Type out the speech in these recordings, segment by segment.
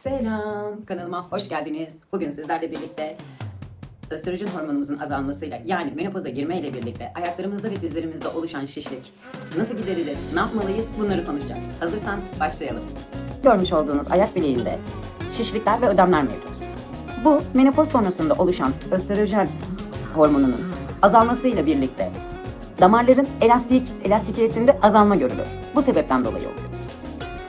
Selam, kanalıma hoş geldiniz. Bugün sizlerle birlikte östrojen hormonumuzun azalmasıyla yani menopoza girmeyle birlikte ayaklarımızda ve dizlerimizde oluşan şişlik nasıl giderilir, ne yapmalıyız bunları konuşacağız. Hazırsan başlayalım. Görmüş olduğunuz ayak bileğinde şişlikler ve ödemler mevcut. Bu menopoz sonrasında oluşan östrojen hormonunun azalmasıyla birlikte damarların elastik elastikiyetinde azalma görülür. Bu sebepten dolayı olur.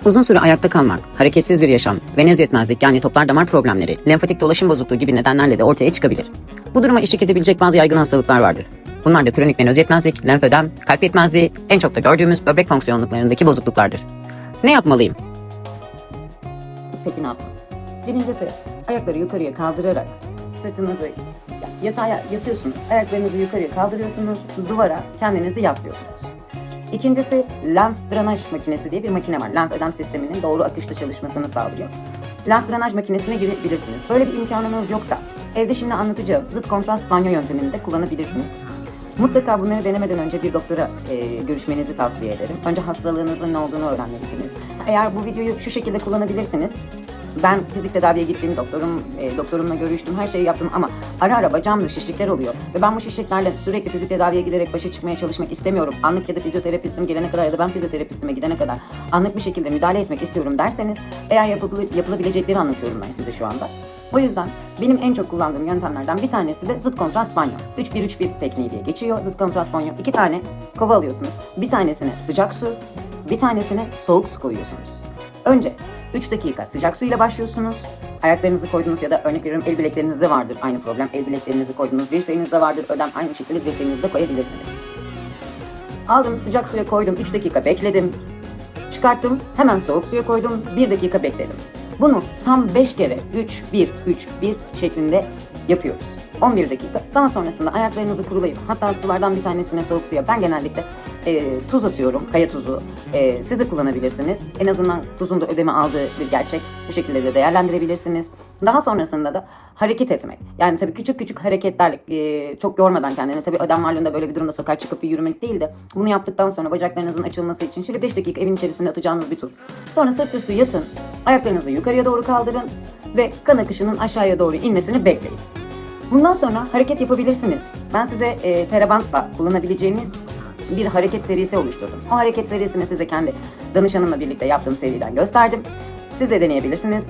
Uzun süre ayakta kalmak, hareketsiz bir yaşam, venöz yetmezlik yani toplar damar problemleri, lenfatik dolaşım bozukluğu gibi nedenlerle de ortaya çıkabilir. Bu duruma eşlik edebilecek bazı yaygın hastalıklar vardır. Bunlar da kronik venöz yetmezlik, lenfödem, kalp yetmezliği, en çok da gördüğümüz böbrek fonksiyonluklarındaki bozukluklardır. Ne yapmalıyım? Peki ne yapmalıyız? Birincisi ayakları yukarıya kaldırarak sırtınızı yatağa yatıyorsunuz. Ayaklarınızı yukarıya kaldırıyorsunuz. Duvara kendinizi yaslıyorsunuz. İkincisi lenf drenaj makinesi diye bir makine var. Lenf ödem sisteminin doğru akışta çalışmasını sağlıyor. Lenf drenaj makinesine girebilirsiniz. Böyle bir imkanınız yoksa evde şimdi anlatacağım zıt kontrast banyo yöntemini de kullanabilirsiniz. Mutlaka bunları denemeden önce bir doktora e, görüşmenizi tavsiye ederim. Önce hastalığınızın ne olduğunu öğrenmelisiniz. Eğer bu videoyu şu şekilde kullanabilirsiniz. Ben fizik tedaviye gittim, doktorum, e, doktorumla görüştüm, her şeyi yaptım ama ara ara bacağımda şişlikler oluyor. Ve ben bu şişliklerle sürekli fizik tedaviye giderek başa çıkmaya çalışmak istemiyorum. Anlık ya da fizyoterapistim gelene kadar ya da ben fizyoterapistime gidene kadar anlık bir şekilde müdahale etmek istiyorum derseniz eğer yapılı, yapılabilecekleri anlatıyorum ben size şu anda. O yüzden benim en çok kullandığım yöntemlerden bir tanesi de zıt kontrast banyo. 3-1-3-1 tekniği diye geçiyor zıt kontrast banyo. İki tane kova alıyorsunuz. Bir tanesine sıcak su, bir tanesine soğuk su koyuyorsunuz. Önce 3 dakika sıcak suyla başlıyorsunuz. Ayaklarınızı koydunuz ya da örnek veriyorum el bileklerinizde vardır aynı problem. El bileklerinizi koydunuz, dirseğinizde vardır. Ödem aynı şekilde dirseğinizde koyabilirsiniz. Aldım sıcak suya koydum 3 dakika bekledim. Çıkarttım hemen soğuk suya koydum 1 dakika bekledim. Bunu tam 5 kere 3 1 3 1 şeklinde yapıyoruz. 11 dakika. Daha sonrasında ayaklarınızı kurulayıp hatta sulardan bir tanesine soğuk suya ben genellikle e, tuz atıyorum, kaya tuzu. E, siz de kullanabilirsiniz. En azından tuzun da ödeme aldığı bir gerçek. Bu şekilde de değerlendirebilirsiniz. Daha sonrasında da hareket etmek. Yani tabii küçük küçük hareketlerle e, çok yormadan kendini. Tabii ödem varlığında böyle bir durumda sokağa çıkıp bir yürümek değil de bunu yaptıktan sonra bacaklarınızın açılması için şöyle 5 dakika evin içerisinde atacağınız bir tur. Sonra sırt üstü yatın, ayaklarınızı yukarıya doğru kaldırın ve kan akışının aşağıya doğru inmesini bekleyin. Bundan sonra hareket yapabilirsiniz. Ben size e, terabantla kullanabileceğiniz bir hareket serisi oluşturdum. O hareket serisini size kendi danışanımla birlikte yaptığım seriden gösterdim. Siz de deneyebilirsiniz.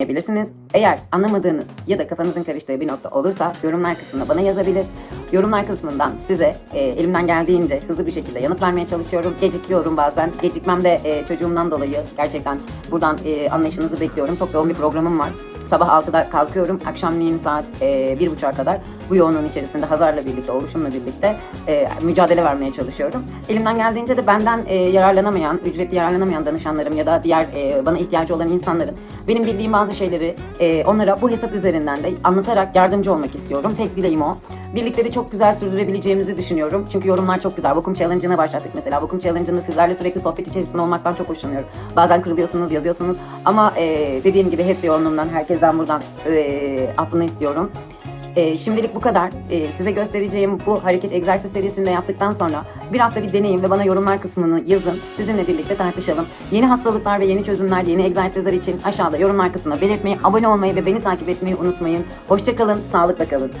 Yapabilirsiniz. Eğer anlamadığınız ya da kafanızın karıştığı bir nokta olursa yorumlar kısmına bana yazabilir. Yorumlar kısmından size e, elimden geldiğince hızlı bir şekilde yanıt vermeye çalışıyorum. Gecikiyorum bazen. Gecikmem de e, çocuğumdan dolayı gerçekten buradan e, anlayışınızı bekliyorum. Çok yoğun bir programım var. Sabah 6'da kalkıyorum. Akşamleyin saat e, 1.30'a kadar bu yoğunluğun içerisinde Hazar'la birlikte, oluşumla birlikte e, mücadele vermeye çalışıyorum. Elimden geldiğince de benden e, yararlanamayan, ücretli yararlanamayan danışanlarım ya da diğer e, bana ihtiyacı olan insanların benim bildiğim bazı şeyleri e, onlara bu hesap üzerinden de anlatarak yardımcı olmak istiyorum. Tek dileğim o. Birlikte de çok güzel sürdürebileceğimizi düşünüyorum. Çünkü yorumlar çok güzel. Vakum Challenge'ına başlattık mesela. Vakum Challenge'ında sizlerle sürekli sohbet içerisinde olmaktan çok hoşlanıyorum. Bazen kırılıyorsunuz, yazıyorsunuz. Ama e, dediğim gibi hepsi yorumumdan, herkesten buradan e, aklını istiyorum. E, şimdilik bu kadar. E, size göstereceğim bu hareket egzersiz serisinde yaptıktan sonra bir hafta bir deneyin ve bana yorumlar kısmını yazın. Sizinle birlikte tartışalım. Yeni hastalıklar ve yeni çözümler, yeni egzersizler için aşağıda yorumlar kısmına belirtmeyi, abone olmayı ve beni takip etmeyi unutmayın. Hoşçakalın, sağlıkla kalın.